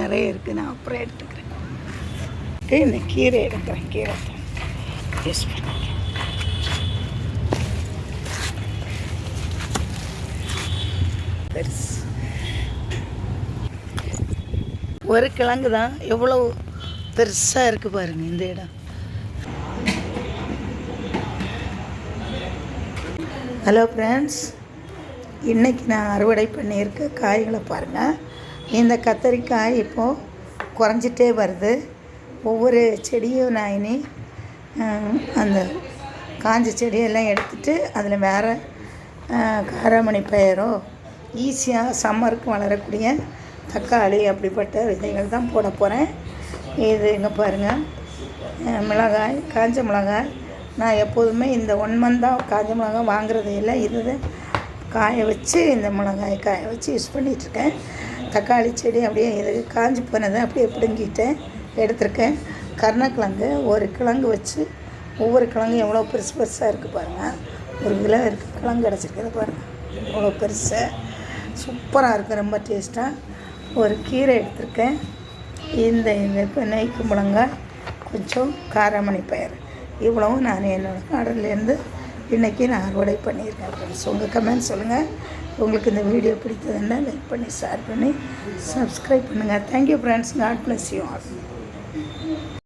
நிறைய இருக்குது நான் அப்புறம் எடுத்துக்கிறேன். இந்த கீரை எடுக்கிறேன் கீரை யூஸ் பண்ணிக்கிறேன் பெருசு. ஒரு கிழங்கு தான் எவ்வளோ பெருசாக இருக்குது பாருங்கள் இந்த இடம். ஹலோ ஃப்ரெண்ட்ஸ் இன்றைக்கி நான் அறுவடை பண்ணியிருக்க காய்களை பாருங்கள் இந்த கத்தரிக்காய் இப்போது குறைஞ்சிட்டே வருது. ஒவ்வொரு செடியும் நான் இனி அந்த காஞ்ச செடியெல்லாம் எடுத்துட்டு அதில் வேறு காராமணி பயிரோ ஈஸியாக சம்மருக்கு வளரக்கூடிய தக்காளி அப்படிப்பட்ட விதைகள் தான் போட போகிறேன் இது இங்கே பாருங்கள் மிளகாய் காஞ்ச மிளகாய். நான் எப்போதுமே இந்த ஒன் மந்தாக காஞ்ச மிளகாய் வாங்குறதே இல்லை. இது காய வச்சு இந்த மிளகாய் காய வச்சு யூஸ் பண்ணிகிட்ருக்கேன் தக்காளி செடி அப்படியே இது காஞ்சி போனதை அப்படியே பிடுங்கிட்டேன் எடுத்திருக்கேன். கருணக்கிழங்கு ஒரு கிழங்கு வச்சு ஒவ்வொரு கிழங்கும் எவ்வளோ பெருசு பெருசாக இருக்குது பாருங்கள் ஒரு கிலோ இருக்குது கிழங்கு கிடச்சிருக்குது பாருங்கள் எவ்வளோ பெருசு. சூப்பராக இருக்குது ரொம்ப டேஸ்ட்டாக ஒரு கீரை எடுத்திருக்கேன். இந்த இந்த இப்போ நெய்க்கு முழங்காய் கொஞ்சம் காரமணி பயிர் இவ்வளவும் நான் என்னோடய கார்டன்லேருந்து இன்றைக்கி நான் அறுவடை பண்ணியிருக்கேன் ஃப்ரெண்ட்ஸ் உங்கள் கமெண்ட் சொல்லுங்கள் உங்களுக்கு இந்த வீடியோ பிடித்ததுன்னா லைக் பண்ணி ஷேர் பண்ணி சப்ஸ்கிரைப் பண்ணுங்கள் thank you friends God bless you all